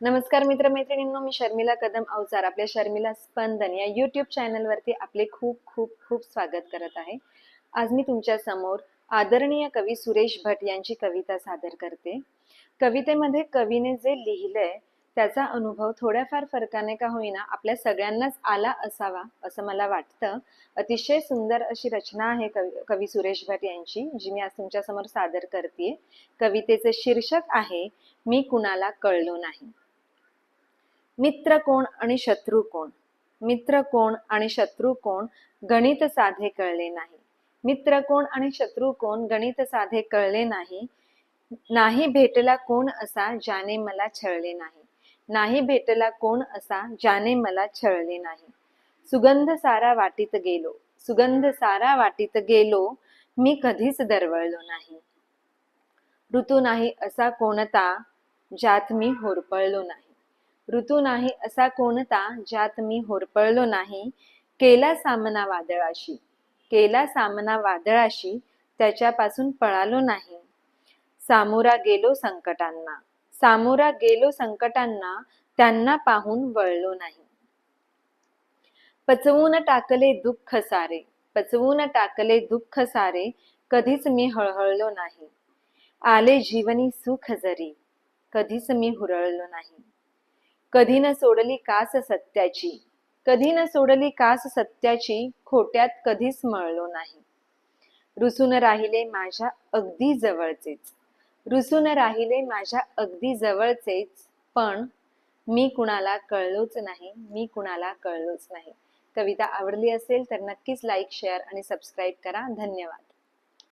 नमस्कार मित्रमैत्रिणींनो मी शर्मिला कदम अवचार आपल्या शर्मिला स्पंदन या युट्यूब चॅनलवरती आपले खूप खूप खूप स्वागत करत आहे. आज मी तुमच्यासमोर आदरणीय कवी सुरेश भट यांची कविता सादर करते. कवितेमध्ये कवीने जे लिहिलंय त्याचा अनुभव थोड्याफार फरकाने का होईना आपल्या सगळ्यांनाच आला असावा असं मला वाटतं. अतिशय सुंदर अशी रचना आहे कवी कवी सुरेश भट यांची जी मी आज तुमच्यासमोर सादर करते कवितेचे शीर्षक आहे मी कुणाला कळलो नाही. मित्र कोण आणि शत्रू कोण? मित्र कोण आणि शत्रू कोण गणित साधे कळले नाही. मित्र कोण आणि शत्रू कोण गणित साधे कळले नाही. नाही भेटला कोण असा ज्याने मला छळले नाही. नाही भेटला कोण असा ज्याने मला छळले नाही. सुगंध सारा वाटीत गेलो. सुगंध सारा वाटीत गेलो. मी कधीच दरवळलो नाही. ऋतू नाही असा कोणता ज्यात मी होरपळलो नाही. ऋतू नाही असा कोणता ज्यात मी होरपळलो नाही? केला सामना वादळाशी. केला सामना वादळाशी त्याच्यापासून पळालो नाही. सामोरा गेलो संकटांना. सामोरा गेलो संकटांना त्यांना पाहून वळलो नाही. पचवून टाकले दुःख सारे. पचवून टाकले दुःख सारे. कधीच मी हळहळलो नाही. आले जीवनी सुख जरी. कधीच मी हुरळलो नाही. कधी न सोडली कास सत्याची. कधी न सोडली कास सत्याची खोट्यात कधीच मळलो नाही. रुसून राहिले माझ्या अगदी जवळचेच. रुसून राहिले माझ्या अगदी जवळचेच. पण मी कुणाला कळलोच नाही मी कुणाला कळलोच नाही. कविता आवडली असेल तर नक्कीच लाईक शेअर आणि सबस्क्राईब करा. धन्यवाद.